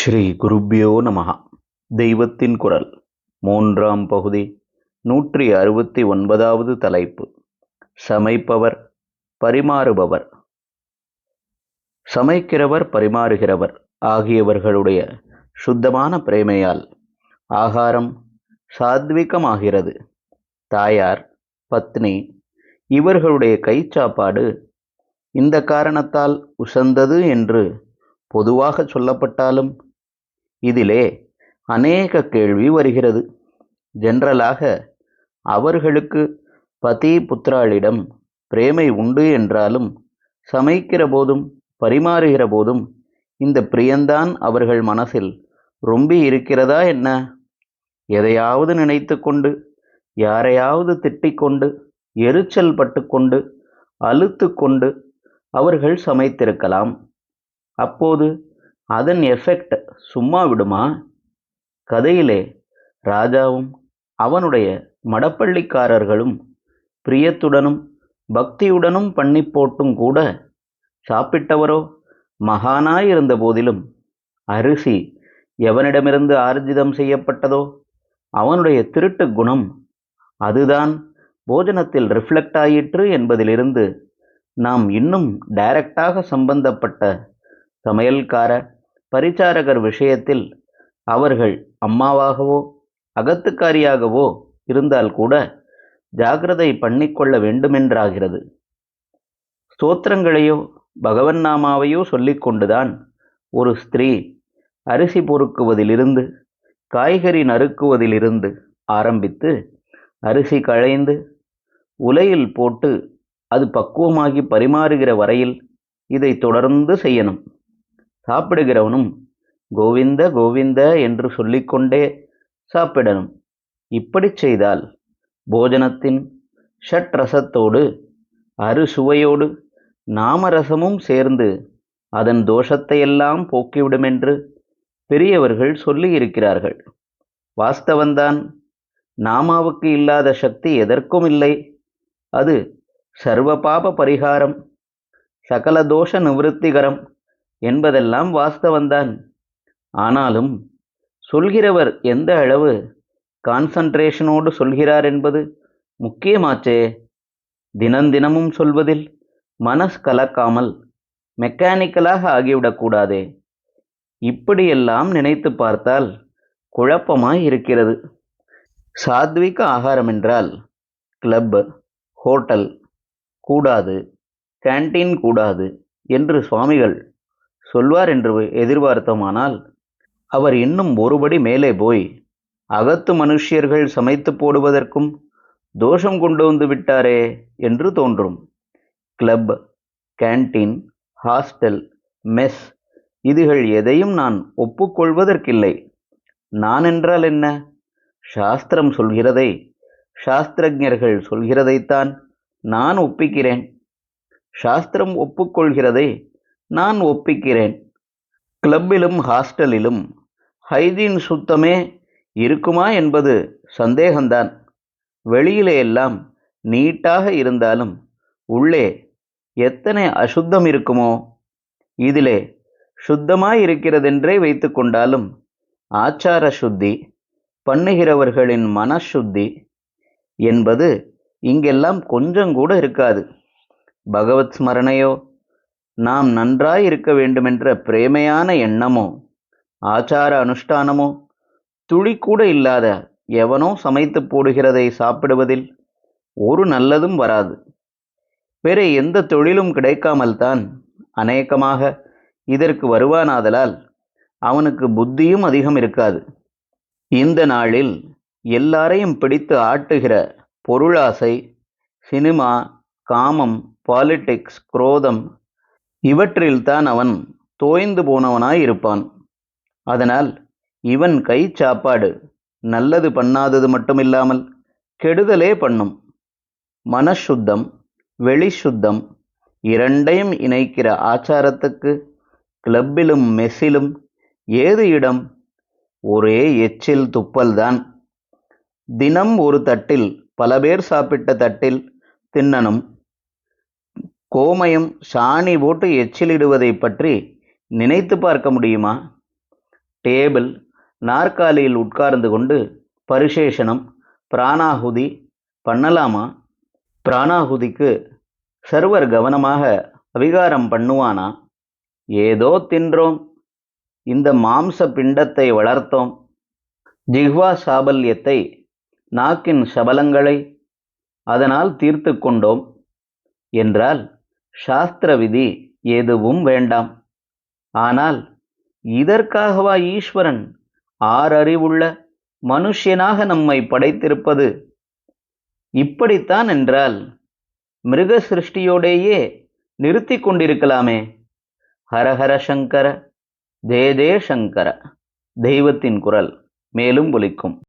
ஸ்ரீ குருப்யோ நமஹா. தெய்வத்தின் குரல். மூன்றாம் பகுதி. நூற்றி அறுபத்தி ஒன்பதாவது தலைப்பு. சமைப்பவர் பரிமாறுபவர். சமைக்கிறவர் பரிமாறுகிறவர் ஆகியவர்களுடைய சுத்தமான பிரேமையால் ஆகாரம் சாத்விகமாகிறது. தாயார் பத்னி இவர்களுடைய கைச்சாப்பாடு இந்த காரணத்தால் உசந்தது என்று பொதுவாக சொல்லப்பட்டாலும் இதிலே அநேக கேள்வி வருகிறது. ஜென்ரலாக அவர்களுக்கு பதி புத்திராளிடம் பிரேமை உண்டு என்றாலும் சமைக்கிற போதும் பரிமாறுகிற போதும் இந்த பிரியந்தான் அவர்கள் மனசில் ரொம்பி இருக்கிறதா என்ன? எதையாவது நினைத்து கொண்டு யாரையாவது திட்டிக்கொண்டு எரிச்சல் பட்டு கொண்டு கொண்டு அவர்கள் சமைத்திருக்கலாம். அப்போது அதன் எஃபெக்ட் சும்மா விடுமா? கதையிலே ராஜாவும் அவனுடைய மடப்பள்ளிக்காரர்களும் பிரியத்துடனும் பக்தியுடனும் பண்ணி போட்டும் கூட சாப்பிட்டவரோ மகானாயிருந்த போதிலும் அரிசி எவனிடமிருந்து ஆர்ஜிதம் செய்யப்பட்டதோ அவனுடைய திருட்டு குணம் அதுதான் போஜனத்தில் ரிஃப்ளெக்ட் ஆயிற்று என்பதிலிருந்து நாம் இன்னும் டைரக்டாக சம்பந்தப்பட்ட சமையல்கார பரிச்சாரகர் விஷயத்தில் அவர்கள் அம்மாவாகவோ அகத்துக்காரியாகவோ இருந்தால் கூட ஜாகிரதை பண்ணிக்கொள்ள வேண்டுமென்றாகிறது. ஸ்தோத்திரங்களையோ பகவன் நாமாவையோ சொல்லிக்கொண்டுதான் ஒரு ஸ்திரீ அரிசி பொறுக்குவதிலிருந்து காய்கறி நறுக்குவதிலிருந்து ஆரம்பித்து அரிசி களைந்து உலையில் போட்டு அது பக்குவமாகி பரிமாறுகிற வரையில் இதை தொடர்ந்து செய்யணும். சாப்பிடுகிறவனும் கோவிந்த கோவிந்த என்று சொல்லிக்கொண்டே சாப்பிடணும். இப்படி செய்தால் போஜனத்தின் ஷட்ரசத்தோடு அறுசுவையோடு நாமரசமும் சேர்ந்து அதன் தோஷத்தையெல்லாம் போக்கிவிடுமென்று பெரியவர்கள் சொல்லியிருக்கிறார்கள். வாஸ்தவந்தான் நாமாவுக்கு இல்லாத சக்தி எதற்கும் இல்லை. அது சர்வ பாப பரிகாரம் சகல தோஷ நிவிருத்திகரம் என்பதெல்லாம் வாஸ்தவந்தான். ஆனாலும் சொல்கிறவர் எந்த அளவு கான்சன்ட்ரேஷனோடு சொல்கிறார் என்பது முக்கியமாச்சே? தினந்தினமும் சொல்வதில் மனஸ் கலக்காமல் மெக்கானிக்கலாக ஆகிவிடக்கூடாதே இப்படியெல்லாம் நினைத்து பார்த்தால் குழப்பமாய் இருக்கிறது. சாத்விக ஆகாரம் என்றால் கிளப் ஹோட்டல் கூடாது கேன்டீன் கூடாது என்று சுவாமிகள் சொல்வார் என்று எதிர்பார்த்தோமானால் அவர் இன்னும் ஒருபடி மேலே போய் அகத்து மனுஷியர்கள் சமைத்து போடுவதற்கும் தோஷம் கொண்டு வந்து விட்டாரே என்று தோன்றும். கிளப் கேன்டீன் ஹாஸ்டல் மெஸ் இதுகள் எதையும் நான் ஒப்புக்கொள்வதற்கில்லை. நான் என்றால் என்ன? சாஸ்திரம் சொல்கிறதை சாஸ்திரஜர்கள் சொல்கிறதைத்தான் நான் ஒப்பிக்கிறேன். சாஸ்திரம் ஒப்புக்கொள்கிறதை நான் ஒப்பிக்கிறேன். கிளப்பிலும் ஹாஸ்டலிலும் ஹைஜீன் சுத்தமே இருக்குமா என்பது சந்தேகம்தான். வெளியிலே எல்லாம் நீட்டாக இருந்தாலும் உள்ளே எத்தனை அசுத்தம் இருக்குமோ? இதிலே சுத்தமாயிருக்கிறதென்றே வைத்து கொண்டாலும் ஆச்சார சுத்தி பண்ணுகிறவர்களின் மனசுத்தி என்பது இங்கெல்லாம் கொஞ்சம் கூட இருக்காது. பகவத் ஸ்மரணையோ நாம் நன்றாய் இருக்க வேண்டுமென்ற பிரேமையான எண்ணமோ ஆச்சார அனுஷ்டானமோ துளி கூட இல்லாத எவனோ சமைத்து போடுகிறதை சாப்பிடுவதில் ஒரு நல்லதும் வராது. வேறு எந்த தொழிலும் கிடைக்காமல் தான் அநேகமாக இதற்கு வருவானாதலால் அவனுக்கு புத்தியும் அதிகம் இருக்காது. இந்த நாளில் எல்லாரையும் பிடித்து ஆட்டுகிற பொருளாசை சினிமா காமம் பாலிடிக்ஸ் குரோதம் இவற்றில்தான் அவன் தோய்ந்து போனவனாய் இருப்பான். அதனால் இவன் கை சாப்பாடு நல்லது பண்ணாதது மட்டுமில்லாமல் கெடுதலே பண்ணும். மனசுத்தம் வெளிசுத்தம் இரண்டையும் இணைக்கிற ஆச்சாரத்துக்கு கிளப்பிலும் மெஸ்ஸிலும் ஏது இடம்? ஒரே எச்சில் துப்பல்தான். தினம் ஒரு தட்டில் பல பேர் சாப்பிட்ட தட்டில் தின்னணும். கோமயம் சாணி போட்டு எச்சிலிடுவதை பற்றி நினைத்து பார்க்க முடியுமா? டேபிள் நாற்காலியில் உட்கார்ந்து கொண்டு பரிசேஷனம் பிராணாகுதி பண்ணலாமா? பிராணாகுதிக்கு சர்வர் கவனமாக அபிகாரம் பண்ணுவானா? ஏதோ தின்றோம். இந்த மாம்ச பிண்டத்தை வளர்த்தோம். ஜிஹ்வா சாபல்யத்தை நாக்கின் சபலங்களை அதனால் தீர்த்து கொண்டோம் என்றால் சாஸ்திர விதி எதுவும் வேண்டாம். ஆனால் இதற்காகவா ஈஸ்வரன் ஆறறிவுள்ள மனுஷ்யனாக நம்மை படைத்திருப்பது? இப்படித்தான் என்றால் மிருக சிருஷ்டியோடேயே நிறுத்தி கொண்டிருக்கலாமே. ஹரஹர சங்கர ஜெய ஜெய சங்கர தெய்வத்தின் குரல் மேலும் ஒலிக்கும்.